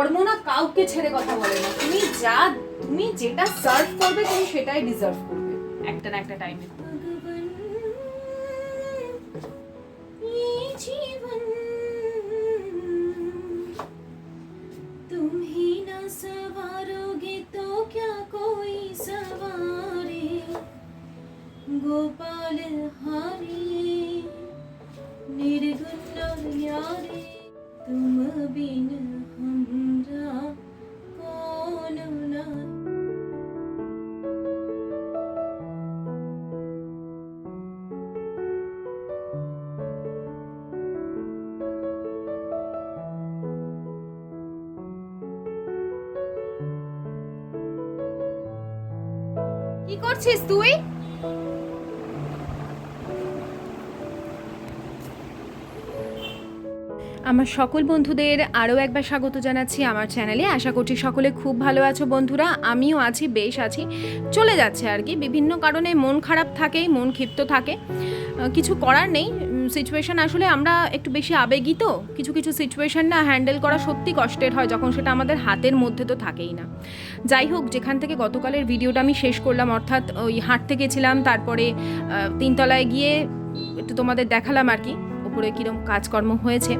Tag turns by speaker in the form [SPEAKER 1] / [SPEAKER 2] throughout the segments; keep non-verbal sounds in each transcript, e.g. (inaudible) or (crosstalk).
[SPEAKER 1] কর্ম না কাউকে ছেড়ে কথা বলে না তুমি যা তুমি যেটা সার্ভ করবে তুমি সেটাই ডিজার্ভ করবে একটা না একটা টাইমে
[SPEAKER 2] ये जीवन तुम ही ना सवारोगे तो क्या कोई सवारे गोपाल हारे निर्गुण यारे तुम बिन हमरा कौन ना
[SPEAKER 1] কি করছিস তুই আমার সকল বন্ধুদের আরও একবার স্বাগত জানাচ্ছি আমার চ্যানেলে। আশা করছি সকলে খুব ভালো আছো বন্ধুরা। আমিও আছি, বেশ আছি। চলে যাচ্ছে আর কি। বিভিন্ন কারণে মন খারাপ থাকেই মন ক্ষিপ্ত থাকে। কিছু করার নেই। সিচুয়েশন আসলে আমরা একটু বেশি আবেগী তো। কিছু কিছু সিচুয়েশন না হ্যান্ডেল করা সত্যি কষ্টের হয়, যখন সেটা আমাদের হাতের মধ্যে তো থাকেই না। যাই হোক, যেখান থেকে গতকালের ভিডিওটা আমি শেষ করলাম, অর্থাৎ ওই হাঁটতে গেছিলাম, তারপরে তিনতলায় গিয়ে একটু তোমাদের দেখালাম আর কি। উপরে কীরকম কাজকর্ম হয়েছে।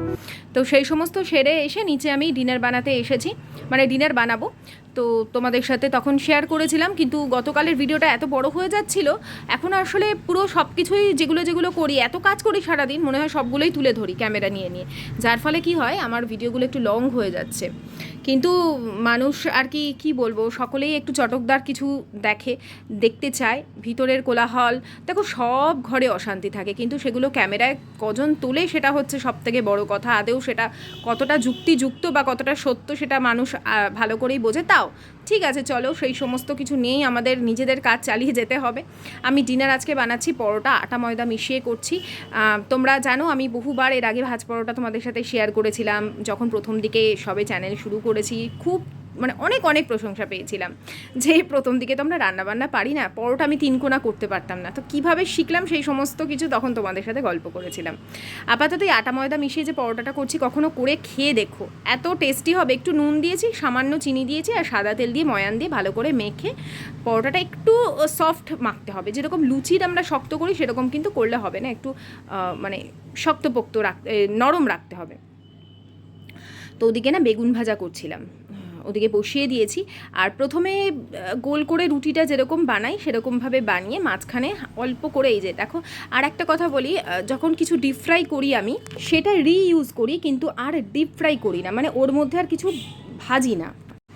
[SPEAKER 1] তো সেই সমস্ত সেরে এসে নিচে আমি ডিনার বানাতে এসেছি। মানে ডিনার বানাবো। তো তোমাদের সাথে তখন শেয়ার করেছিলাম, কিন্তু গতকালের ভিডিওটা এত বড় হয়ে যাচ্ছিল, এখন আসলে পুরো সব কিছুই যেগুলো যেগুলো করি, এত কাজ করি সারাদিন, মনে হয় সবগুলোই তুলে ধরি ক্যামেরা নিয়ে নিয়ে। যার ফলে কি হয়, আমার ভিডিওগুলো একটু লং হয়ে যাচ্ছে। কিন্তু মানুষ আর কি কি বলব, সকলেই একটু চটকদার কিছু দেখে, দেখতে চায়, ভিতরের কোলাহল, দেখো সব ঘরে অশান্তি থাকে, কিন্তু সেগুলো ক্যামেরায় কজন তোলে, সেটা হচ্ছে সব থেকে বড় কথা আদেও সেটা কতটা যুক্তিযুক্ত বা কতটা সত্য, সেটা মানুষ ভালো করেই বোঝে তাও ঠিক আছে, চলো, সেই সমস্ত কিছু নিয়েই আমাদের নিজেদের কাজ চালিয়ে যেতে হবে। আমি ডিনার আজকে বানাচ্ছি, পরোটা, আটা ময়দা মিশিয়ে করছি। তোমরা জানো, আমি বহুবার এর আগে ভাজ পরোটা তোমাদের সাথে শেয়ার করেছিলাম। যখন প্রথম দিকে সবে চ্যানেল শুরু করেছি, খুব মানে অনেক অনেক প্রশংসা পেয়েছিলাম। যে প্রথম দিকে তো আমরা রান্নাবান্না পারি না, পরোটা আমি তিন কোনা করতে পারতাম না। তো কীভাবে শিখলাম সেই সমস্ত কিছু তখন তোমাদের সাথে গল্প করেছিলাম। আপাতত এই আটা ময়দা মিশিয়ে যে পরোটাটা করছি, কখনো করে খেয়ে দেখো। এত টেস্টি হবে, একটু নুন দিয়েছি, সামান্য চিনি দিয়েছি আর সাদা তেল দিয়ে ময়ান দিয়ে ভালো করে মেখে পরোটাটা একটু সফট মাখতে হবে। যেরকম লুচির আমরা শক্ত করি, সেরকম কিন্তু করলে হবে না। একটু মানে শক্তপোক্ত রাখতে নরম রাখতে হবে। তো ওদিকে না বেগুন ভাজা করছিলাম। ওদিকে বসিয়ে দিয়েছি। আর প্রথমে গোল করে রুটিটা যেরকম বানাই, সেরকমভাবে বানিয়ে মাঝখানে অল্প করে এই যে দেখো, আর একটা কথা বলি যখন কিছু ডিপ ফ্রাই করি আমি, সেটা রিইউজ করি, কিন্তু আর ডিপ ফ্রাই করি না। মানে ওর মধ্যে আর কিছু ভাজি না।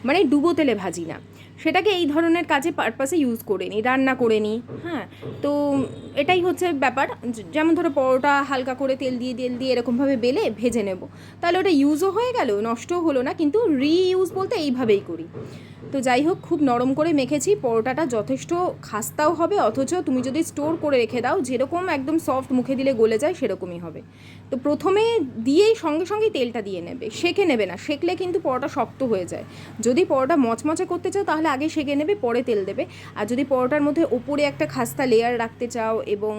[SPEAKER 1] মানে ডুবো তেলে ভাজি না। সেটাকে এই ধরনের কাজে পারপাসে ইউজ করে নিই রান্না করে নিই হ্যাঁ? তো এটাই হচ্ছে ব্যাপার। যেমন ধরো পরোটা হালকা করে তেল দিয়ে তেল দিয়ে এরকমভাবে বেলে ভেজে নেব। তাহলে ওটা ইউজও হয়ে গেল, নষ্টও হলো না, কিন্তু রিইউজ বলতে এইভাবেই করি। তো যাই হোক, খুব নরম করে মেখেছি, পরোটাটা যথেষ্ট খাস্তাও হবে, অথচ তুমি যদি স্টোর করে রেখে দাও, যেরকম একদম সফট মুখে দিলে গলে যায়, সেরকমই হবে। তো প্রথমে দিয়েই সঙ্গে সঙ্গেই তেলটা দিয়ে নেবে, সেকে নেবে না, সেকলে কিন্তু পরোটা শক্ত হয়ে যায়। যদি পরোটা মচমচে করতে চাও, তাহলে আগে সেঁকে নেবে, পরে তেল দেবে। আর যদি পরোটার মধ্যে ওপরে একটা খাস্তা লেয়ার রাখতে চাও এবং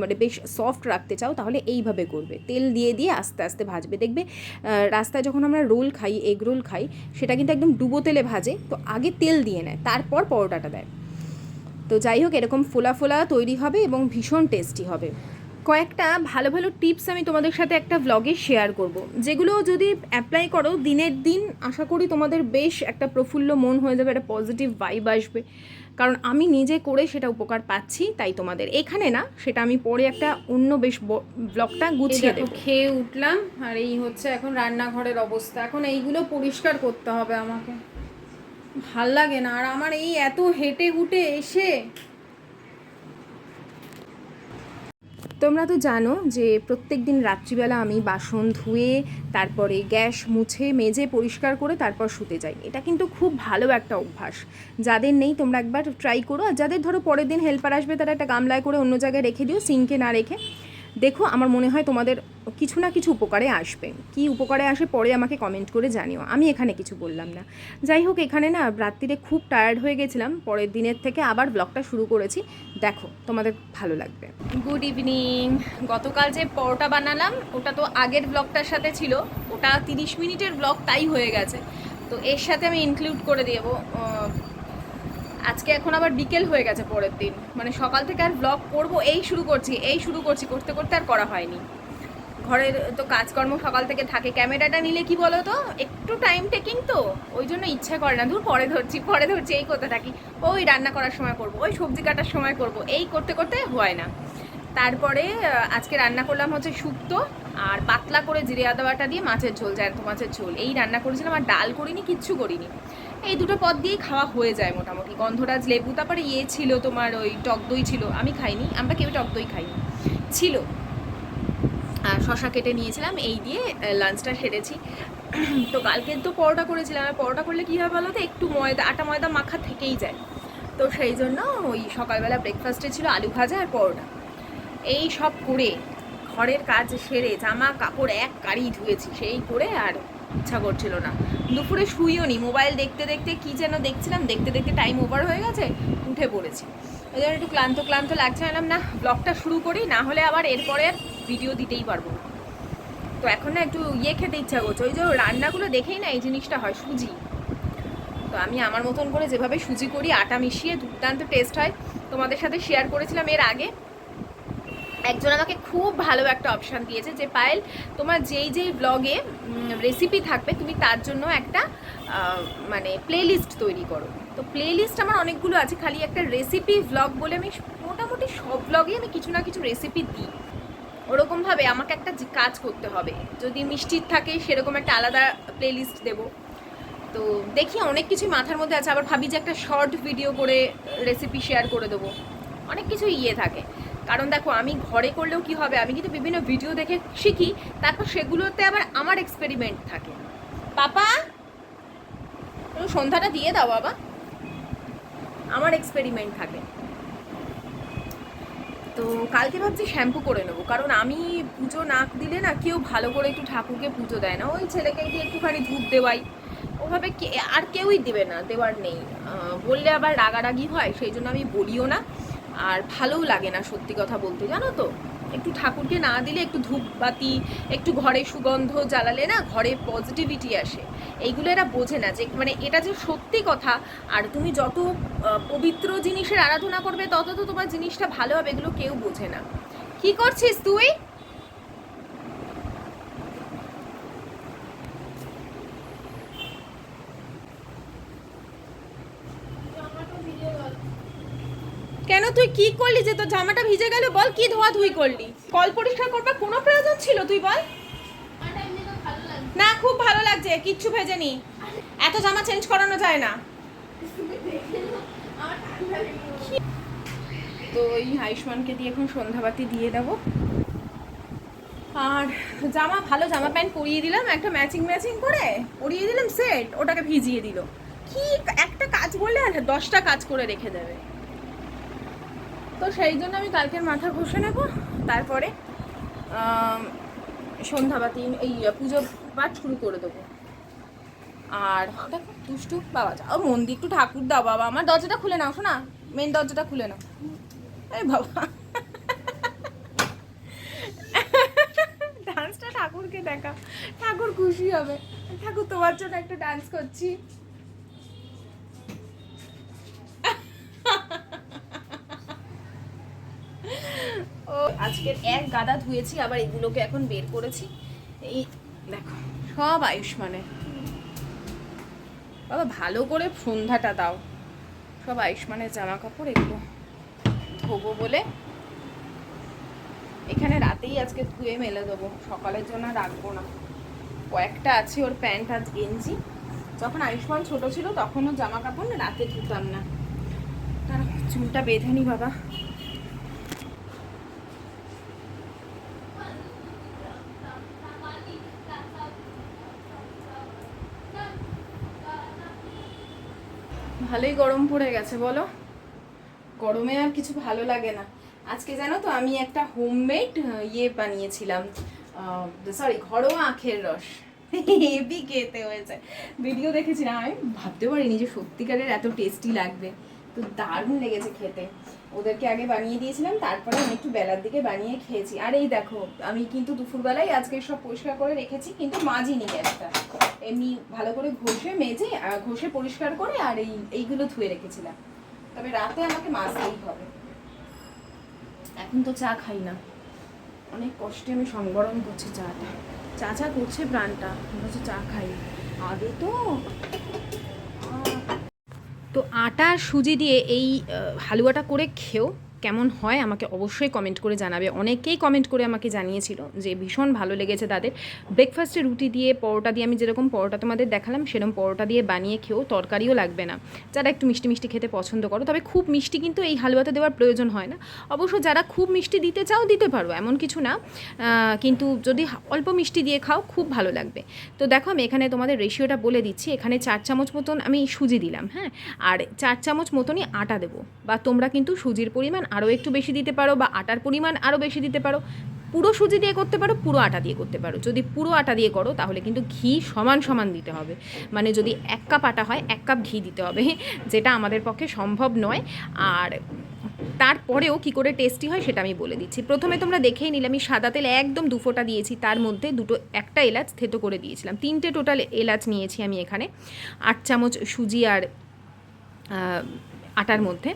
[SPEAKER 1] মানে বেশ সফট রাখতে চাও, তাহলে এইভাবে করবে। তেল দিয়ে দিয়ে আস্তে আস্তে ভাজবে। দেখবে রাস্তায় যখন আমরা রোল খাই এগ রোল খাই, সেটা কিন্তু একদম ডুবো তেলে ভাজে, তো আগে তেল দিয়ে নেয়, তারপর পরোটাটা দেয়। তো যাই হোক, এরকম ফোলা ফোলা তৈরি হবে এবং ভীষণ টেস্টি হবে। কয়েকটা ভালো ভালো টিপস আমি তোমাদের সাথে একটা ব্লগে শেয়ার করব। যেগুলো যদি অ্যাপ্লাই করো দিনের দিন আশা করি তোমাদের বেশ একটা প্রফুল্ল মন হয়ে যাবে একটা পজিটিভ ভাইব আসবে। কারণ আমি নিজে করে সেটা উপকার পাচ্ছি তাই তোমাদের। এখানে না সেটা আমি পরে একটা অন্য বেশ ব্লগটা গুছিয়ে দেবো। খেয়ে উঠলাম আর এই হচ্ছে এখন রান্নাঘরের অবস্থা। এখন এইগুলো পরিষ্কার করতে হবে আমাকে। ভালো লাগে না আর আমার এই এত হেঁটে হুটে এসে তোমরা তো জানো যে প্রত্যেক দিন রাত্রিবেলা আমি বাসন ধুয়ে, তারপরে গ্যাস মুছে, মেজে, পরিষ্কার করে তারপর শুতে যাই। এটা কিন্তু খুব ভালো একটা অভ্যাস। যাদের নেই তোমরা একবার ট্রাই করো। আর যাদের ধরো পরের দিন হেল্পার আসবে, তারা একটা গামলায় করে অন্য জায়গায় রেখে দিও সিঙ্কে না রেখে। দেখো, আমার মনে হয় তোমাদের কিছু না কিছু উপকারে আসবে। কি উপকারে আসে পরে আমাকে কমেন্ট করে জানিও। আমি এখানে কিছু বললাম না। যাই হোক, এখানে না রাত্রিরে খুব টায়ার্ড হয়ে গেছিলাম। পরের দিনের থেকে আবার ব্লগটা শুরু করেছি। দেখো, তোমাদের ভালো লাগবে। গুড ইভিনিং গতকাল যে পরোটা বানালাম, ওটা তো আগের ব্লগটার সাথে ছিল। ওটা তিরিশ মিনিটের ব্লগ তাই হয়ে গেছে। তো এর সাথে আমি ইনক্লুড করে দেবো। আজকে এখন আবার বিকেল হয়ে গেছে পরের দিন। মানে সকাল থেকে আর ব্লগ করব, এই শুরু করছি, এই শুরু করছি, করতে করতে আর করা হয়নি। ঘরের তো কাজকর্ম সকাল থেকে থাকে। ক্যামেরাটা নিলে কি বলো তো একটু টাইম টেকিং তো, ওই জন্য ইচ্ছা করে না। দূর পরে ধরছি পরে ধরছি, এই করতে থাকি। ওই রান্না করার সময় করব, ওই সবজি কাটার সময় করব, এই করতে করতে হয় না। তারপরে আজকে রান্না করলাম হচ্ছে শুক্তো আর পাতলা করে জিরে আদা বাটা দিয়ে মাছের ঝোল, জ্যান্ত মাছের ঝোল। এই রান্না করেছিলাম আর ডাল করিনি, কিচ্ছু করিনি। এই দুটো পদ দিয়েই খাওয়া হয়ে যায় মোটামুটি। গন্ধরাজ লেবু, তারপরে ইয়ে ছিল তোমার ওই টক দই ছিল, আমি খাইনি, আমরা কেউ টক দই খাইনি। ছিল। আর শশা কেটে নিয়েছিলাম, এই দিয়ে লাঞ্চটা সেরেছি। তো কালকে তো পরোটা করেছিলাম, আর পরোটা করলে কী হয় বলো তো, একটু ময়দা, আটা ময়দা মাখা থেকেই যায়। তো সেই জন্য ওই সকালবেলা ব্রেকফাস্টে ছিল আলু ভাজা আর পরোটা। এই সব করে ঘরের কাজ সেরে, জামা কাপড় এক কারি ধুয়েছি, সেই করে আর ইচ্ছা করছিল না। দুপুরে শুইও নি। মোবাইল দেখতে দেখতে কি যেন দেখছিলাম, দেখতে দেখতে টাইম ওভার হয়ে গেছে, উঠে পড়েছি। ওই জন্য একটু ক্লান্ত ক্লান্ত লাগছে। এলাম না ব্লগটা শুরু করি, না হলে আবার এরপরে ভিডিও দিতেই পারব। না তো এখন না একটু ইয়ে খেতে ইচ্ছা করছে। ওই যে রান্নাগুলো দেখেই না এই জিনিসটা হয়, সুজি। তো আমি আমার মতন করে যেভাবে সুজি করি, আটা মিশিয়ে দুর্দান্ত টেস্ট হয়। তোমাদের সাথে শেয়ার করেছিলাম এর আগে। একজন আমাকে খুব ভালো একটা অপশান দিয়েছে যে, পায়েল, তোমার যেই যেই ব্লগে রেসিপি থাকবে, তুমি তার জন্য একটা মানে প্লেলিস্ট তৈরি করো। তো প্লেলিস্ট আমার অনেকগুলো আছে, খালি একটা রেসিপি ব্লগ বলে আমি মোটামুটি সব ব্লগে আমি কিছু না কিছু রেসিপি দিই। ওরকমভাবে আমাকে একটা কাজ করতে হবে। যদি মিষ্টির থাকে, সেরকম একটা আলাদা প্লেলিস্ট দেবো। তো দেখি, অনেক কিছুই মাথার মধ্যে আছে, আবার ভাবি যে একটা শর্ট ভিডিও করে রেসিপি শেয়ার করে দেবো। অনেক কিছু ইয়ে থাকে। কারণ দেখো, আমি ঘরে করলেও কি হবে? আমি কিন্তু বিভিন্ন ভিডিও দেখে শিখি, তারপর সেগুলোতে আবার আমার এক্সপেরিমেন্ট থাকে। পাপা সন্ধ্যাটা দিয়ে দাও বাবা। আমার এক্সপেরিমেন্ট থাকে। তো কালকে ভাবছি শ্যাম্পু করে নেব, কারণ আমি পুজো নাক দিলে না কেউ ভালো করে একটু ঠাকুরকে পুজো দেয় না। ওই ছেলেকে দিয়ে একটুখানি ধূপ দেওয়াই। ওভাবে আর কেউই দেবে না, দেওয়ার নেই। বললে আবার রাগারাগি হয়, সেই জন্য আমি বলিও না। আর ভালোও লাগে না, সত্যি কথা বলতে। জানো তো? একটু ঠাকুরকে না দিলে একটু ধূপবাতি, একটু ঘরে সুগন্ধ জ্বালালে না ঘরে পজিটিভিটি আসে। এইগুলো এরা বোঝে না যে মানে এটা যে সত্যি কথা, আর তুমি যত পবিত্র জিনিসের আরাধনা করবে, তত তো তোমার জিনিসটা ভালো হবে, এগুলো কেউ বোঝে না। কি করছিস তুই কেন তুই কি করলি যে তোর জামাটা ভিজে গেল বল কি ধোয়া ধুই করলি? কল পরিষ্কার করবার কোনো প্রয়োজন ছিল তুই বল? না খুব ভালো লাগছে কিচ্ছু ভেজেনি। এত জামা চেঞ্জ করানো যায় না। তো এই আয়ুষ্মানকে দিয়ে এখন সন্ধ্যাবাতি দিয়ে দেবো। আর জামা ভালো জামা প্যান্ট পরিয়ে দিলাম একটা ম্যাচিং ম্যাচিং করে পরিয়ে দিলাম সেট ওটাকে ভিজিয়ে দিল। কি একটা কাজ বললে আর দশটা কাজ করে রেখে দেবে। তো সেই জন্য আমি কালকের মাথা ঘষে নেব। তারপরে সন্ধ্যাবাতি, এই পুজো পাঠ শুরু করে দেবো। আর দেখো, দুষ্টু বাবা যাও মন দিয়ে একটু ঠাকুর দাও বাবা। আমার দরজাটা খুলে নাও, শোনা? মেন দরজাটা খুলে নাও। এই বাবা। ডান্সটা ঠাকুরকে দেখা। ঠাকুর খুশি হবে। ঠাকুর তোমার জন্য একটা ডান্স করছি। আজকের এক গাদা ধুয়েছি, আবার এগুলোকে এখন বের করেছি। এই দেখো, সব আয়ুষ্মানের। বাবা, ভালো করে সন্ধ্যাটা দাও। সব আয়ুষ্মানের জামা কাপড় এগুলো ধোবো বলে। এখানে রাতেই আজকে ধুয়ে মেলে দেবো, সকালের জন্য রাখব না। কয়েকটা আছে ওর প্যান্ট আর গেঞ্জি। যখন আয়ুষ্মান ছোট ছিল, তখনও জামা কাপড় রাতে ধুতাম না। তার চুলটা বেঁধে নি বাবা। ভালোই গরম পড়ে গেছে, বলো। গরমে আর কিছু ভালো লাগে না। আজকে জানো তো আমি একটা হোমমেড ইয়ে বানিয়েছিলাম। সরি ঘরোয়া আখের রস। (laughs) হেভি খেতে হয়েছে। ভিডিও দেখেছিলাম, আমি ভাবতে পারিনি যে সত্যিকারের এত টেস্টি লাগবে। তো দারুণ লেগেছে খেতে। ওদেরকে আগে বানিয়ে দিয়েছিলাম, তারপরে আমি একটু বেলার দিকে বানিয়ে খেয়েছি। আর এই দেখো, আমি কিন্তু দুপুরবেলায় আজকে সব পরিষ্কার করে রেখেছি, কিন্তু মাজিনি গ্যাসটা, এমনি ভালো করে ঘষে, মেজে ঘষে পরিষ্কার করে আর এই, এইগুলো ধুয়ে রেখেছিলাম। তবে রাতে আমাকে মাজতেই হবে। এখন তো চা খাই না। অনেক কষ্টে আমি সংবরণ করছি চাটা। চা চা করছে প্রাণটা চা খাই। আগে তো তো আটা আর সুজি দিয়ে এই হালুয়াটা করে খেও। কেমন হয় আমাকে অবশ্যই কমেন্ট করে জানাবে। অনেকেই কমেন্ট করে আমাকে জানিয়েছিল যে ভীষণ ভালো লেগেছে তাদের। ব্রেকফাস্টে রুটি দিয়ে, পরোটা দিয়ে, আমি যেরকম পরোটা তোমাদের দেখালাম, সেরকম পরোটা দিয়ে বানিয়ে খেয়েও তরকারিও লাগবে না। যারা একটু মিষ্টি মিষ্টি খেতে পছন্দ করো, তবে খুব মিষ্টি কিন্তু এই হালুয়াতে দেওয়ার প্রয়োজন হয় না। অবশ্য যারা খুব মিষ্টি দিতে চাও, দিতে পারো, এমন কিছু না। কিন্তু যদি অল্প মিষ্টি দিয়ে খাও, খুব ভালো লাগবে। তো দেখো, আমি এখানে তোমাদের রেশিওটা বলে দিচ্ছি। এখানে চার চামচ মতন আমি সুজি দিলাম হ্যাঁ? আর চার চামচ মতনই আটা দেবো। বা তোমরা কিন্তু সুজির পরিমাণ আরও একটু বেশি দিতে পারো বা আটার পরিমাণ আরও বেশি দিতে পারো, পুরো সুজি দিয়ে করতে পারো, পুরো আটা দিয়ে করতে পারো। যদি পুরো আটা দিয়ে করো, তাহলে কিন্তু ঘি সমান সমান দিতে হবে। মানে যদি এক কাপ আটা হয়, এক কাপ ঘি দিতে হবে, যেটা আমাদের পক্ষে সম্ভব নয়। আর তারপরেও কি করে টেস্টি হয়, সেটা আমি বলে দিচ্ছি। প্রথমে তোমরা দেখেই নিলে, আমি সাদা তেল একদম দু ফোঁটা দিয়েছি, তার মধ্যে দুটো, একটা এলাচ থেতো করে দিয়েছিলাম। তিনটে টোটাল এলাচ নিয়েছি আমি এখানে। আট চামচ সুজি আর আটার মধ্যে।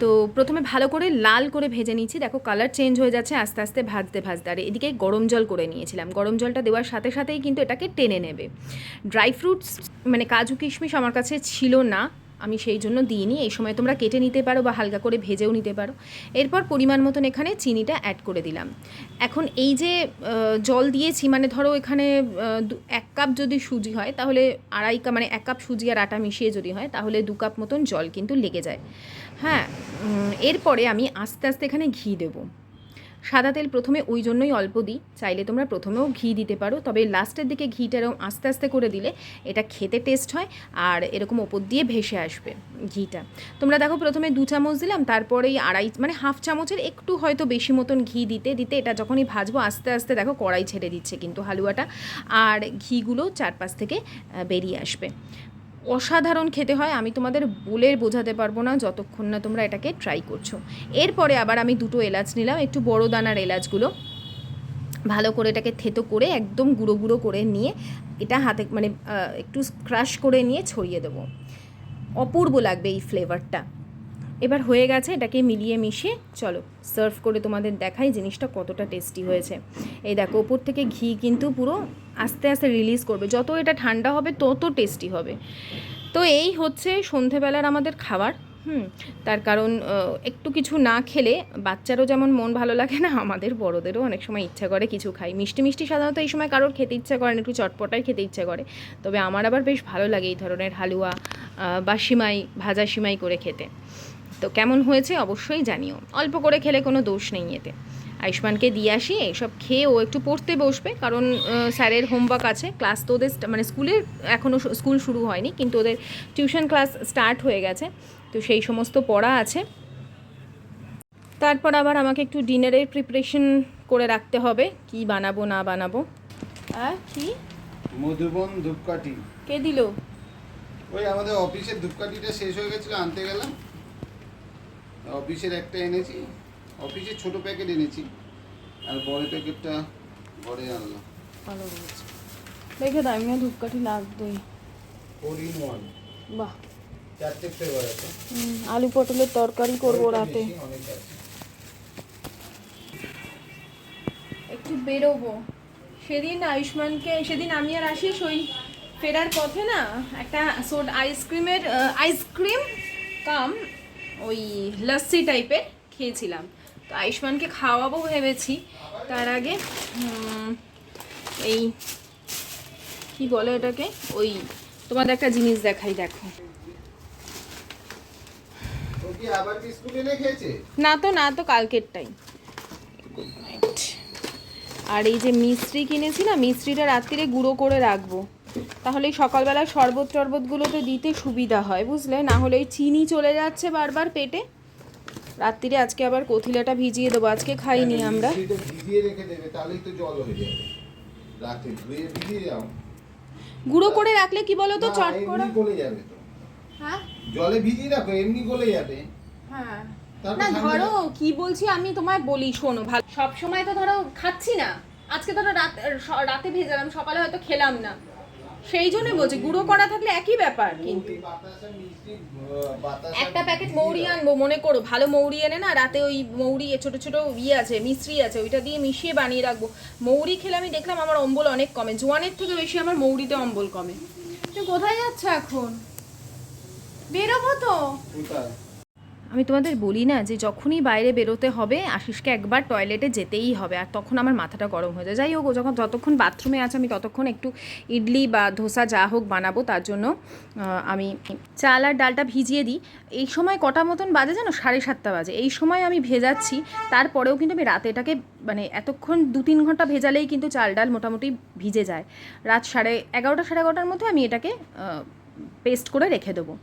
[SPEAKER 1] তো প্রথমে ভালো করে লাল করে ভেজে নিয়েছি। দেখো কালার চেঞ্জ হয়ে যাচ্ছে, আস্তে আস্তে ভাজতে ভাজতে। আর এদিকে গরম জল করে নিয়েছিলাম। গরম জলটা দেওয়ার সাথে সাথেই কিন্তু এটাকে টেনে নেবে। ড্রাই ফ্রুটস মানে কাজু কিশমিশ আমার কাছে ছিল না। আমি সেই জন্য দিইনি। এই সময় তোমরা কেটে নিতে পারো বা হালকা করে ভেজেও নিতে পারো। এরপর পরিমাণ মতন এখানে চিনিটা অ্যাড করে দিলাম। এখন এই যে জল দিয়েছি মানে ধরো এখানে এক কাপ যদি সুজি হয়, তাহলে আড়াই কাপ মানে এক কাপ সুজি আর আটা মিশিয়ে যদি হয়, তাহলে দু কাপ মতন জল কিন্তু লেগে যায়। হ্যাঁ এরপরে আমি আস্তে আস্তে এখানে ঘি দেবো। সাদা তেল প্রথমে ওই জন্যই অল্প দিই, চাইলে তোমরা প্রথমেও ঘি দিতে পারো, তবে লাস্টের দিকে ঘিটা এরকম আস্তে আস্তে করে দিলে এটা খেতে টেস্ট হয় আর এরকম ওপর দিয়ে ভেসে আসবে ঘিটা। তোমরা দেখো প্রথমে দু চামচ দিলাম, তারপরেই আড়াই মানে হাফ চামচের একটু হয়তো বেশি মতন ঘি দিতে দিতে এটা যখনই ভাজবো আস্তে আস্তে দেখো কড়াই ছেড়ে দিচ্ছে কিন্তু হালুয়াটা, আর ঘিগুলো চারপাশ থেকে বেরিয়ে আসবে। অসাধারণ খেতে হয়, আমি তোমাদের বলে বোঝাতে পারব না যতক্ষণ না তোমরা এটাকে ট্রাই করছ। এরপরে আবার আমি দুটো এলাচ নিলাম, একটু বড় দানার এলাচগুলো। ভালো করে এটাকে থেতো করে একদম গুঁড়ো গুঁড়ো করে নিয়ে এটা হাতে মানে একটু ক্রাশ করে নিয়ে ছড়িয়ে দেবো। অপূর্ব লাগবে এই ফ্লেভারটা এবার হয়ে গেছে এটাকে মিলিয়ে মিশিয়ে, চলো সার্ভ করে তোমাদের দেখাই জিনিসটা কতটা টেস্টি হয়েছে। এই দেখো, ওপর থেকে ঘি কিন্তু পুরো আস্তে আস্তে রিলিজ করবে। যত এটা ঠান্ডা হবে, তত টেস্টি হবে। তো এই হচ্ছে সন্ধেবেলার আমাদের খাবার, হুম? তার কারণ একটু কিছু না খেলে বাচ্চারও যেমন মন ভালো লাগে না, আমাদের বড়োদেরও অনেক সময় ইচ্ছা করে কিছু খাই। মিষ্টি মিষ্টি সাধারণত এই সময় কারোর খেতে ইচ্ছা করে না, একটু চটপটাই খেতে ইচ্ছা করে। তবে আমার আবার বেশ ভালো লাগে এই ধরনের হালুয়া বা সিমাই, ভাজা সিমাই করে খেতে। তো কেমন হয়েছে অবশ্যই জানিও। অল্প করে খেলে কোনো দোষ নেই এতে। আয়ুষ্মানকে দিয়ে আসি এইসব খেয়ে ও একটু পড়তে বসবে কারণ স্যারের হোমওয়ার্ক আছে। ক্লাস তো ওদের মানে স্কুলের এখনও স্কুল শুরু হয়নি কিন্তু ওদের টিউশন ক্লাস স্টার্ট হয়ে গেছে। তো সেই সমস্ত পড়া আছে। তারপর আবার আমাকে একটু ডিনারের প্রিপারেশন করে রাখতে হবে কি বানাবো না বানাবো। আর কি?
[SPEAKER 3] মধুবন ধূপকাঠি।
[SPEAKER 1] কে দিল?
[SPEAKER 3] ওই আমাদের অফিসের ধূপকাঠিটা শেষ হয়ে গেছিল আনতে গেলাম। অফিসের একটা এনেছি অফিসে ছোট প্যাকেট এনেছি আর বড় প্যাকেটটা ঘরে আনলাম।
[SPEAKER 1] ভালো রয়েছে দেখে দাও এমনি ধূপকাঠি লাগবে
[SPEAKER 3] ফোর ইন ওয়ান
[SPEAKER 1] বাহ।
[SPEAKER 3] চারটে ফ্লেভার আছে।
[SPEAKER 1] হুম, আলু পটলের তরকারি করব রাতে। একটু বেরোবো। সেদিন আয়ুষ্মানকে সেদিন আমি আর আশিস ওই ফেরার পথে না একটা সোড আইসক্রিমের আইসক্রিম কাম ওই লস্যি টাইপের খেয়েছিলাম। তো আয়ুষ্মানকে খাওয়াবো ভেবেছি। তার আগে এই কি বলে এটাকে ওই তোমাদের একটা জিনিস দেখাই দেখো। না তো না তো কালকেরটাই। আর এই যে মিস্ত্রি কিনেছি না মিস্ত্রিটা রাত্রিরে গুঁড়ো করে রাখব। তাহলে এই সকালবেলা শরবত টরবতগুলোতে দিতে সুবিধা হয় বুঝলে? না হলে এই চিনি চলে যাচ্ছে বারবার পেটে। রাত্রিরে আজকে আবার কথিলাটা ভিজিয়ে দেবো আজকে খাইনি আমরা।
[SPEAKER 3] ভিজিয়ে রেখে দেবে তাহলেই তো জল হয়ে যাবে। রাতে ধুয়ে ভিজিয়ে যাও
[SPEAKER 1] গুঁড়ো করে রাখলে কি বলো তো চট করে?
[SPEAKER 3] গলে যাবে তো।
[SPEAKER 1] হ্যাঁ?
[SPEAKER 3] জলে ভিজিয়ে রাখো এমনি গলে যাবে।
[SPEAKER 1] হ্যাঁ। না ধরো কি বলছি আমি তোমায় বলি শোনো ভালো। সব সময় তো ধরো খাচ্ছি না। আজকে ধরো রাত রাতে ভেজালাম সকালে হয়তো খেলাম না। সেই জন্য বলছি গুঁড়ো করা থাকলে একই ব্যাপার। কিন্তু
[SPEAKER 3] মৌরি, বাতাসা, মিষ্টি, আহ, বাতাসা
[SPEAKER 1] একটা প্যাকেট মৌরি। আনব মনে করো ভালো মৌরি এনে না রাতে ওই মৌরি ছোট ছোট ইয়ে আছে মিশ্রি আছে ওইটা দিয়ে মিশিয়ে বানিয়ে রাখব। মৌরি খেলে আমি দেখলাম আমার অম্বল অনেক কমে জোয়ানের থেকে বেশি আমার মৌরিতে অম্বল কমে। তুই কোথায় যাচ্ছ এখন? বেরোবো তো?
[SPEAKER 3] কোথায়?
[SPEAKER 1] আমি তোমাদের বলি না যে যখনই বাইরে বেরোতে হবে, আশিসকে একবার টয়লেটে যেতেই হবে আর তখন আমার মাথাটা গরম হয়ে যায়। যাই হোক যখন যতক্ষণ বাথরুমে আছে, আমি ততক্ষণ একটু ইডলি বা ধোসা যা হোক বানাবো, তার জন্য আমি চাল আর ডালটা ভিজিয়ে দিই। এই সময় কটা মতন বাজে জানো? সাড়ে সাতটা বাজে। এই সময় আমি ভেজাচ্ছি, তারপরেও কিন্তু আমি রাতে এটাকে মানে এতক্ষণ দু তিন ঘণ্টা ভেজালেই কিন্তু চাল ডাল মোটামুটি ভিজে যায়। রাত সাড়ে এগারোটা, সাড়ে এগারোটার মধ্যে আমি এটাকে পেস্ট করে রেখে দেবো।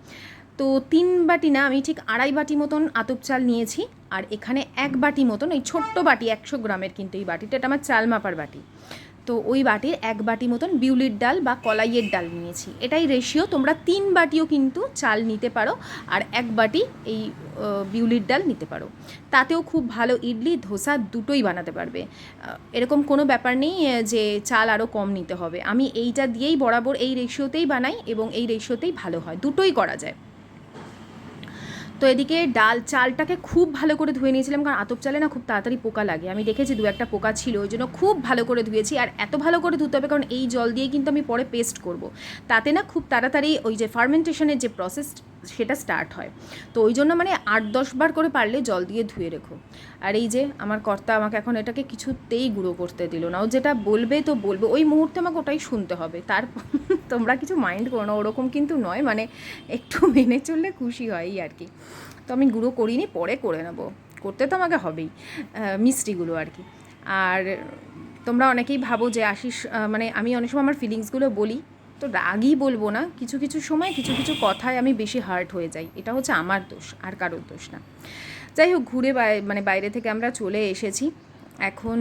[SPEAKER 1] তো তিন বাটি না, আমি ঠিক আড়াই বাটি মতন আতপ চাল নিয়েছি, আর এখানে এক বাটি মতন এই ছোট্ট বাটি, একশো গ্রামের কিন্তু এই বাটিটা, এটা আমার চাল মাপার বাটি। তো ওই বাটির এক বাটি মতন বিউলির ডাল বা কলাইয়ের ডাল নিয়েছি। এটাই রেশিও তোমরা তিন বাটিও কিন্তু চাল নিতে পারো, আর এক বাটি এই বিউলির ডাল নিতে পারো। তাতেও খুব ভালো ইডলি, ধোসা দুটোই বানাতে পারবে। এরকম কোনো ব্যাপার নেই যে চাল আরও কম নিতে হবে। আমি এইটা দিয়েই বরাবর এই রেশিওতেই বানাই, এবং এই রেশিওতেই ভালো হয়, দুটোই করা যায়। তো এদিকে ডাল চালটাকে খুব ভালো করে ধুয়ে নিয়েছিলাম, কারণ আতপ চালে না খুব তাড়াতাড়ি পোকা লাগে। আমি দেখেছি দু একটা পোকা ছিল, ওই জন্য খুব ভালো করে ধুয়েছি। আর এত ভালো করে ধুতে হবে, কারণ এই জল দিয়ে কিন্তু আমি পরে পেস্ট করব। তাতে না খুব তাড়াতাড়ি ওই যে ফার্মেন্টেশনের যে প্রসেস সেটা স্টার্ট হয়। তো ওই জন্য মানে আট দশ বার করে পারলে জল দিয়ে ধুয়ে রেখো। আর এই যে আমার কর্তা আমাকে এখন এটাকে কিছুতেই গুঁড়ো করতে দিল না। ও যেটা বলবে তো বলবে। ওই মুহূর্তে আমাকে ওটাই শুনতে হবে। তারপর (laughs) তোমরা কিছু মাইন্ড করো না। ওরকম কিন্তু নয়। মানে একটু মেনে চললে খুশি হয় এই আর কি। তো আমি গুঁড়ো করিনি, পরে করে নেব। করতে তো আমাকে হবেই। মিষ্টিগুলো আর কি। আর তোমরা অনেকেই ভাবো যে আশিস মানে আমি অনেক সময় আমার ফিলিংসগুলো বলি। তো রাগই বলব না। কিছু কিছু সময়, কিছু কিছু কথায় আমি বেশি হার্ট হয়ে যাই। এটা হচ্ছে আমার দোষ, আর কারোর দোষ না। যাই হোক, ঘুরে মানে বাইরে থেকে আমরা চলে এসেছি। এখন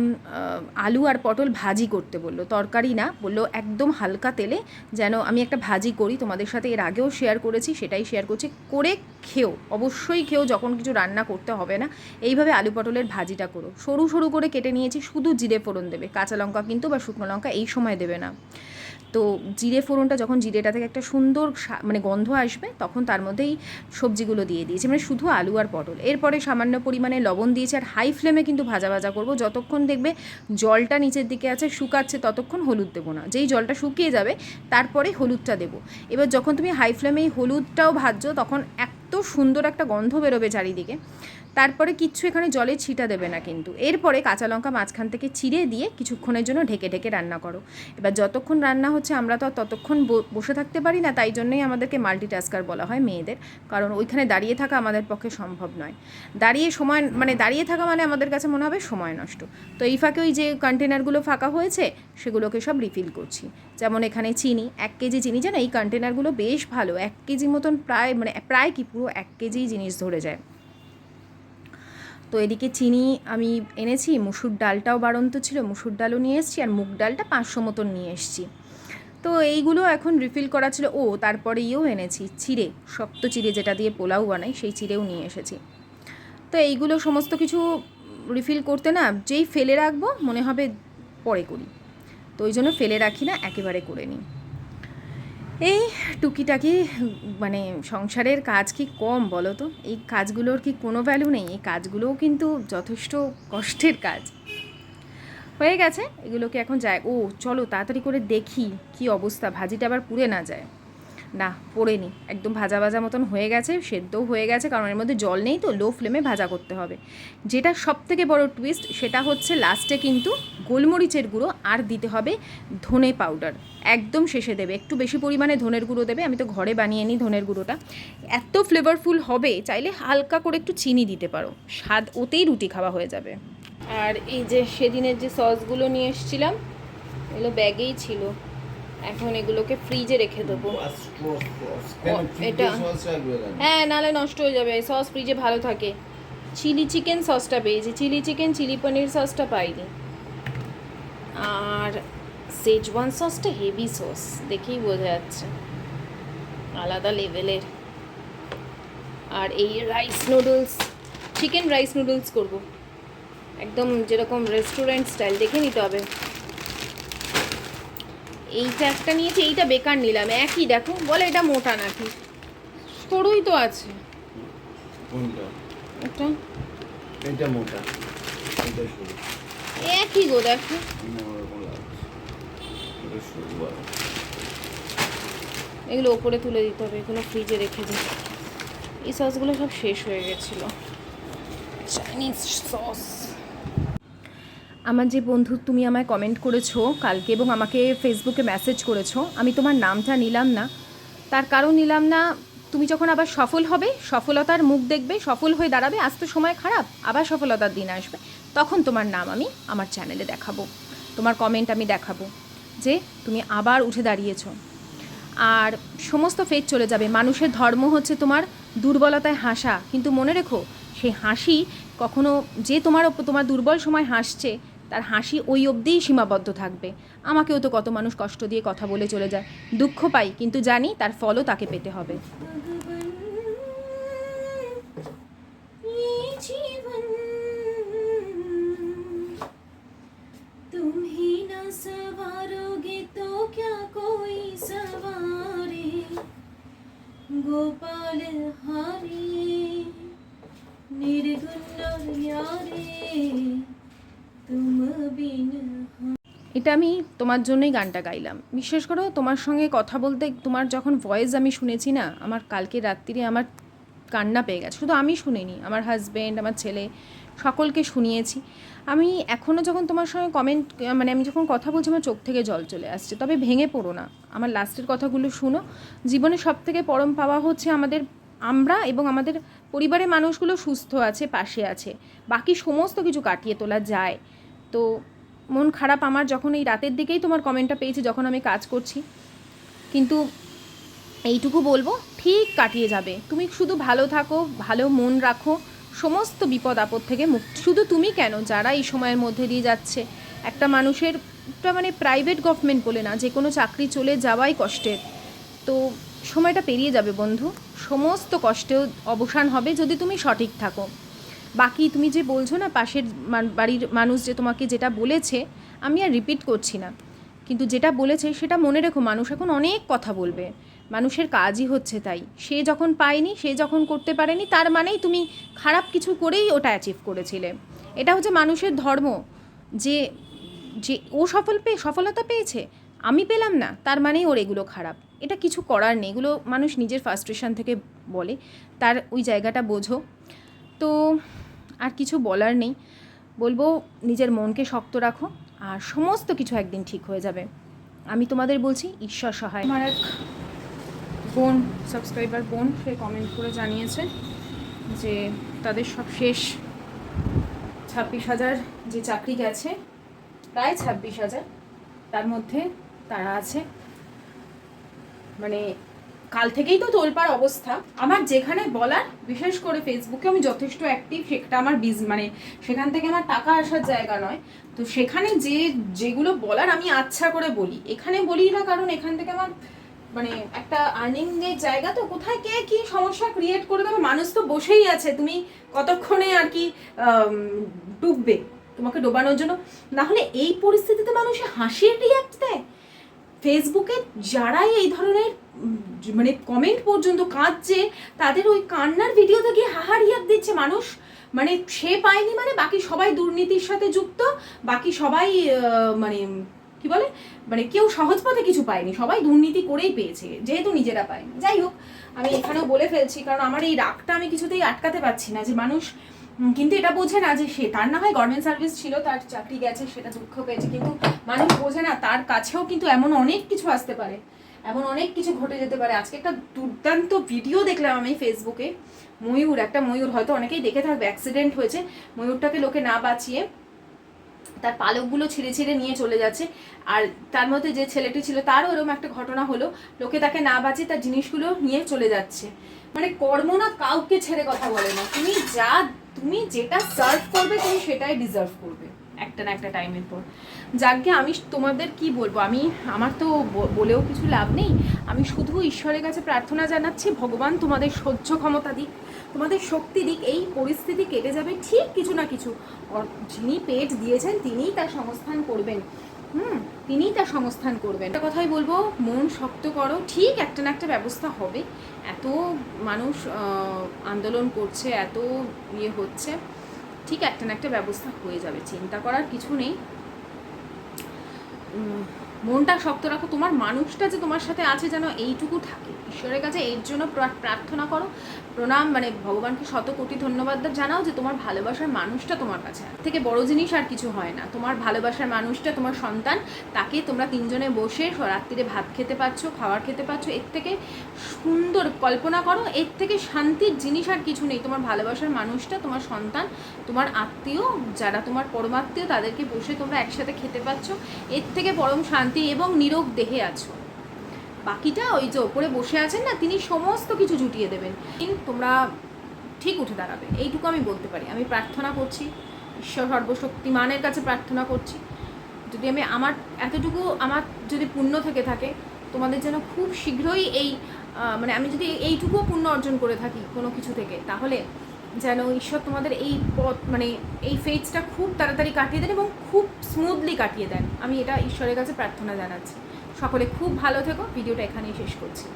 [SPEAKER 1] আলু আর পটল ভাজি করতে বলল। তরকারি না, বলল একদম হালকা তেলে, যেন আমি একটা ভাজি করি। তোমাদের সাথে এর আগেও শেয়ার করেছি, সেটাই শেয়ার করছি। করে খেও, অবশ্যই খেও, যখন কিছু রান্না করতে হবে না। এইভাবে আলু পটলের ভাজিটা করো। সরু সরু করে কেটে নিয়েছি, শুধু জিরে ফোড়ন দেবে। কাঁচা লঙ্কা কিন্তু বা শুকনো লঙ্কা এই সময় দেবে না। তো জিরে ফোড়নটা যখন জিরেটা থেকে একটা সুন্দর মানে গন্ধ আসবে, তখন তার মধ্যেই সবজিগুলো দিয়ে দিয়েছি। মানে শুধু আলু আর পটল। এরপরে সামান্য পরিমাণে লবণ দিয়েছি আর হাই ফ্লেমে কিন্তু ভাজা ভাজা করব। যতক্ষণ দেখবে জলটা নিচের দিকে আছে, শুকাচ্ছে, ততক্ষণ হলুদ দেবো না। যেই জলটা শুকিয়ে যাবে, তারপরে হলুদটা দেবো। এবার যখন তুমি হাই ফ্লেমে হলুদটাও ভাজছো, তখন এত সুন্দর একটা গন্ধ বেরোবে চারিদিকে। তারপরে কিচ্ছু এখানে জলে ছিটা দেবে না কিন্তু। এরপরে কাঁচা লঙ্কা মাঝখান থেকে চিড়ে দিয়ে কিছুক্ষণের জন্য ঢেকে ঢেকে রান্না করো। এবার যতক্ষণ রান্না হচ্ছে আমরা তো ততক্ষণ বসে থাকতে পারি না, তাই জন্যই আমাদেরকে মাল্টিটাস্কার বলা হয় মেয়েদের। কারণ ওইখানে দাঁড়িয়ে থাকা আমাদের পক্ষে সম্ভব নয়। দাঁড়িয়ে সময় মানে দাঁড়িয়ে থাকা মানে আমাদের কাছে মনে হবে সময় নষ্ট। তো এই ফাঁকে ওই যে কন্টেনারগুলো ফাঁকা হয়েছে, সেগুলোকে সব রিফিল করছি। যেমন এখানে চিনি, এক কেজি চিনি, জানো? এই কন্টেনারগুলো বেশ ভালো। এক কেজি মতন প্রায় মানে প্রায় কি পুরো এক কেজি জিনিস ধরে যায়। তো এদিকে চিনি আমি এনেছি, মুসুর ডালটাও বাড়ন্ত ছিল, মুসুর ডালও নিয়ে এসেছি আর মুগ ডালটা পাঁচশো মতন নিয়ে এসেছি। তো এইগুলো এখন রিফিল করা ছিল, ও তারপরে ইয়েও এনেছি চিড়ে, শক্ত চিড়ে যেটা দিয়ে পোলাও বানাই সেই চিড়েও নিয়ে এসেছি। তো এইগুলো সমস্ত কিছু রিফিল করতে না যেই ফেলে রাখব মনে হবে পরে করি। তো ওই জন্য ফেলে রাখি না, একেবারে করে নিই। এই টুকিটাকি মানে সংসারের কাজ কি কম বলো তো? এই কাজগুলোর কি কোনো ভ্যালু নেই? এই কাজগুলোও কিন্তু যথেষ্ট কষ্টের কাজ। হয়ে গেছে এগুলোকে এখন যায়? ও, চলো তাড়াতাড়ি করে দেখি কি অবস্থা, ভাজিটা আবার পুড়ে না যায়। না পড়েনি একদম ভাজা ভাজা মতন হয়ে গেছে, সেদ্ধও হয়ে গেছে, কারণ এর মধ্যে জল নেই তো, লো ফ্লেমে ভাজা করতে হবে। যেটা সব থেকে বড় টুইস্ট সেটা হচ্ছে লাস্টে কিন্তু গোলমরিচের গুঁড়ো আর দিতে হবে ধনে পাউডার একদম শেষে দেবে, একটু বেশি পরিমাণে ধনের গুঁড়ো দেবে, আমি তো ঘরে বানিয়ে নিই ধনের গুঁড়োটা। এত ফ্লেভারফুল হবে, চাইলে হালকা করে একটু চিনি দিতে পারো। স্বাদ ওতেই রুটি খাওয়া হয়ে যাবে। আর এই যে সেদিনের যে সসগুলো নিয়ে এসেছিলাম, এগুলো ব্যাগেই ছিল। এখন এগুলোকে ফ্রিজে রেখে দেবো।
[SPEAKER 3] কেন
[SPEAKER 1] ও,
[SPEAKER 3] ফ্রিজে
[SPEAKER 1] এটা-? হ্যাঁ নালে নষ্ট হয়ে যাবে। সস ফ্রিজে ভালো থাকে। চিলি চিকেন সসটা পেয়েছি। চিলি চিকেন চিলি পনির সসটা পাইনি। আর সেজওয়ান সসটা হেভি সস দেখেই বোঝা যাচ্ছে। আলাদা লেভেলের আর এই rice noodles chicken rice noodles করব। একদম যেরকম রেস্টুরেন্ট স্টাইল দেখে নিতে হবে। এইটা একটা নিয়েছি এইটা বেকার নিলাম। একই দেখো বলে এটা মোটা নাকি? সরুই তো আছে। এটা
[SPEAKER 3] এটা মোটা এটা সরু।
[SPEAKER 1] একই গো দেখো। এগুলো ওপরে তুলে দিতে হবে এগুলো ফ্রিজে রেখে দিই। এই সসগুলো সব শেষ হয়ে গেছিল। Chinese sauce. আমার যে বন্ধু তুমি আমায় কমেন্ট করেছ কালকে এবং আমাকে ফেসবুকে মেসেজ করেছ, আমি তোমার নামটা নিলাম না। তার কারণ নিলাম না, তুমি যখন আবার সফল হবে, সফলতার মুখ দেখবে, সফল হয়ে দাঁড়াবে, আজ তো সময় খারাপ, আবার সফলতার দিন আসবে, তখন তোমার নাম আমি আমার চ্যানেলে দেখাবো, তোমার কমেন্ট আমি দেখাবো, যে তুমি আবার উঠে দাঁড়িয়েছো। আর সমস্ত ফেট চলে যাবে, মানুষের ধর্ম হচ্ছে তোমার দুর্বলতায় হাসা, কিন্তু মনে রেখো, সেই হাসি কখনো যে তোমার তোমার দুর্বল সময় হাসছে তার হাসি ওই অবধিই সীমাবদ্ধ থাকবে আমাকেও তো কত মানুষ কষ্ট দিয়ে কথা বলে চলে যায় দুঃখ পাই কিন্তু জানি তার ফলও তাকে পেতে হবে
[SPEAKER 2] भगवन ये जीवन तुम ही न सवारोगे तो क्या कोई सवारे गोपाल हारे निर्गुण और
[SPEAKER 1] এটা আমি তোমার জন্যই গানটা গাইলাম। বিশ্বাস করো, তোমার সঙ্গে কথা বলতে তোমার যখন ভয়েস আমি শুনেছি না, আমার কালকে রাত্রিরে আমার কান্না পেয়ে গেছে। শুধু আমি শুনিনি, আমার হাজব্যান্ড আমার ছেলে, সকলকে শুনিয়েছি। আমি এখনও যখন তোমার সঙ্গে কমেন্ট মানে আমি যখন কথা বলছি, আমার চোখ থেকে জল চলে আসছে। তবে ভেঙে পড়ো না। আমার লাস্টের কথাগুলো শুনো। জীবনে সব থেকে পরম পাওয়া হচ্ছে আমাদের আমরা এবং আমাদের পরিবারের মানুষগুলো সুস্থ আছে, পাশে আছে। বাকি সমস্ত কিছু কাটিয়ে তোলা যায়। তো মন খারাপ আমার যখন এই রাতের দিকেই তোমার কমেন্টটা পেয়েছি, যখন আমি কাজ করছি। কিন্তু এইটুকু বলব, ঠিক কাটিয়ে যাবে। তুমি শুধু ভালো থাকো, ভালো মন রাখো, সমস্ত বিপদ আপদ থেকে মুক্ত। শুধু তুমি কেন? যারা এই সময়ের মধ্যে দিয়ে যাচ্ছে, একটা মানুষের মানে প্রাইভেট গভর্নমেন্ট বলে না, যে কোনো চাকরি চলে যাওয়াই কষ্টের। তো সময়টা পেরিয়ে যাবে, বন্ধু। সমস্ত কষ্টেও অবসান হবে যদি তুমি সঠিক থাকো। বাকি তুমি যে বলছো না, পাশের বাড়ির মানুষ যে তোমাকে যেটা বলেছে, আমি আর রিপিট করছি না। কিন্তু যেটা বলেছে, সেটা মনে রেখো, মানুষ এখন অনেক কথা বলবে। মানুষের কাজই হচ্ছে তাই। সে যখন পায়নি, সে যখন করতে পারেনি, তার মানেই তুমি খারাপ কিছু করেই ওটা অ্যাচিভ করেছিলে। এটা হচ্ছে মানুষের ধর্ম। যে যে ও সফল পেয়ে সফলতা পেয়েছে আমি পেলাম না, তার মানেই ওর এগুলো খারাপ। এটা কিছু করার নেই, এগুলো মানুষ নিজের ফার্স্ট্রেশন থেকে বলে, তার ওই জায়গাটা বোঝো। তো আর কিছু বলার নেই, বলব নিজের মনকে শক্ত রাখো, আর সমস্ত কিছু একদিন ঠিক হয়ে যাবে। আমি তোমাদের বলছি, ঈশ্বর সহায়। আমার এক বোন সাবস্ক্রাইবার বোন, সে কমেন্ট করে জানিয়েছে যে তাদের সব শেষ। ছাব্বিশ হাজার যে চাকরি গেছে, প্রায় ছাব্বিশ হাজার। তার মধ্যে তারা আছে। মানে কাল থেকেই তো তোলপাড় অবস্থা। আমার যেখানে বলার, বিশেষ করে ফেসবুকে আমি যথেষ্ট অ্যাক্টিভ সেটা আমার বিজ মানে সেখান থেকে আমার টাকা আসার জায়গা নয়। তো সেখানে যে, যেগুলো বলার আমি আচ্ছা করে বলি। এখানে বলি না কারণ এখান থেকে আমার মানে একটা আর্নিং এর জায়গা তো। কোথায় কে কি সমস্যা ক্রিয়েট করে দেবে? মানুষ তো বসেই আছে। তুমি কতক্ষণে আর কি ডুববে? তোমাকে ডোবানোর জন্য। না হলে এই পরিস্থিতিতে মানুষে হাসির রিয়াক্ট দেয়। ফেসবুকে যারাই এই ধরনের মানে কমেন্ট পর্যন্ত কাঁদছে, তাদের ওই কান্নার ভিডিওতে গিয়ে হাহারিয়াত দিচ্ছে মানুষ। মানে সে পায়নি মানে বাকি সবাই দুর্নীতির সাথে যুক্ত, বাকি সবাই মানে কি বলে? মানে কেউ সহজ পথে কিছু পায়নি, সবাই দুর্নীতি করেই পেয়েছে, যেহেতু নিজেরা পায়নি। যাই হোক, আমি এখানেও বলে ফেলছি, কারণ আমার এই রাগটা আমি কিছুতেই আটকাতে পারছি না যে মানুষ কিন্তু এটা বোঝে না যে সে তার না হয় গভর্নমেন্ট সার্ভিস ছিল, তার চাকরি গেছে, সেটা দুঃখ পেয়েছে, কিন্তু মানুষ বোঝে না, তার কাছেও কিন্তু এমন অনেক কিছু আসতে পারে, এমন অনেক কিছু ঘটে যেতে পারে। আজকে একটা দুর্দান্ত ভিডিও দেখলাম আমি ফেসবুকে ময়ূর, একটা ময়ূর, হয়তো অনেকেই দেখে থাকবে অ্যাক্সিডেন্ট হয়েছে। ময়ূরটাকে লোকে না বাঁচিয়ে তার পালকগুলো ছিঁড়ে ছিঁড়ে নিয়ে চলে যাচ্ছে। আর তার মধ্যে যে ছেলেটি ছিল, তারও এরকম একটা ঘটনা হলো। লোকে তাকে না বাঁচিয়ে তার জিনিসগুলো নিয়ে চলে যাচ্ছে। মানে কর্ম না কাউকে ছেড়ে কথা বলে না। তুমি যা তুমি যেটা সার্ভ করবে, তুমি সেটাই ডিজার্ভ করবে। একটা না একটা টাইমের পর। যাকে আমি তোমাদের কি বলব? আমি, আমার তো বলেও কিছু লাভ নেই। আমি শুধু ঈশ্বরের কাছে প্রার্থনা জানাচ্ছি, ভগবান তোমাদের সহ্য ক্ষমতা দিক, তোমাদের শক্তি দিক। এই পরিস্থিতি কেটে যাবে ঠিক কিছু না কিছু। যিনি পেট দিয়েছেন, তিনিই তার সংস্থান করবেন। হুম, তিনিই তার সংস্থান করবেন। একটা কথাই বলব, মন শক্ত করো, ঠিক একটা না একটা ব্যবস্থা হবে। এত মানুষ আন্দোলন করছে, এত ইয়ে হচ্ছে, ঠিক একটা না একটা ব্যবস্থা হয়ে যাবে, চিন্তা করার কিছু নেই। মনটা শক্ত রাখো, তোমার মানুষটা যে তোমার সাথে আছে যেন এইটুকু থাকে। ঈশ্বরের কাছে এর জন্য প্রার্থনা করো প্রণাম মানে ভগবানকে শত কোটি ধন্যবাদ জানাও যে তোমার ভালোবাসার মানুষটা তোমার কাছে। থেকে বড় জিনিস আর কিছু হয় না। তোমার ভালোবাসার মানুষটা, তোমার সন্তান, তাকে তোমরা তিনজনে বসে রাত্রিরে ভাত খেতে পারছ খাবার খেতে পারছ। এর থেকে সুন্দর কল্পনা করো, এর থেকে শান্তির জিনিস আর কিছু নেই। তোমার ভালোবাসার মানুষটা, তোমার সন্তান, তোমার আত্মীয়, যারা তোমার পরমাত্মীয়, তাদেরকে বসে তোমরা একসাথে খেতে পাচ্ছ এর থেকে পরম শান্তি এবং নিরোগ দেহে আছো। বাকিটা ওই যে ওপরে বসে আছেন না, তিনি সমস্ত কিছু জুটিয়ে দেবেন। কিন্তু তোমরা ঠিক উঠে দাঁড়াবে। এইটুকু আমি বলতে পারি। আমি প্রার্থনা করছি, ঈশ্বর সর্বশক্তিমানের কাছে প্রার্থনা করছি। যদি আমি আমার, এতটুকু আমার যদি পুণ্য থেকে থাকে, তোমাদের যেন খুব শীঘ্রই এই মানে আমি যদি এইটুকুও পুণ্য অর্জন করে থাকি কোনো কিছু থেকে, তাহলে যেন ঈশ্বর তোমাদের এই পথ মানে এই ফেজটা খুব তাড়াতাড়ি কাটিয়ে দেন এবং খুব স্মুথলি কাটিয়ে দেন। আমি এটা ঈশ্বরের কাছে প্রার্থনা জানাচ্ছি। সকলে খুব ভালো থেকো। ভিডিওটা এখানেই শেষ করছি।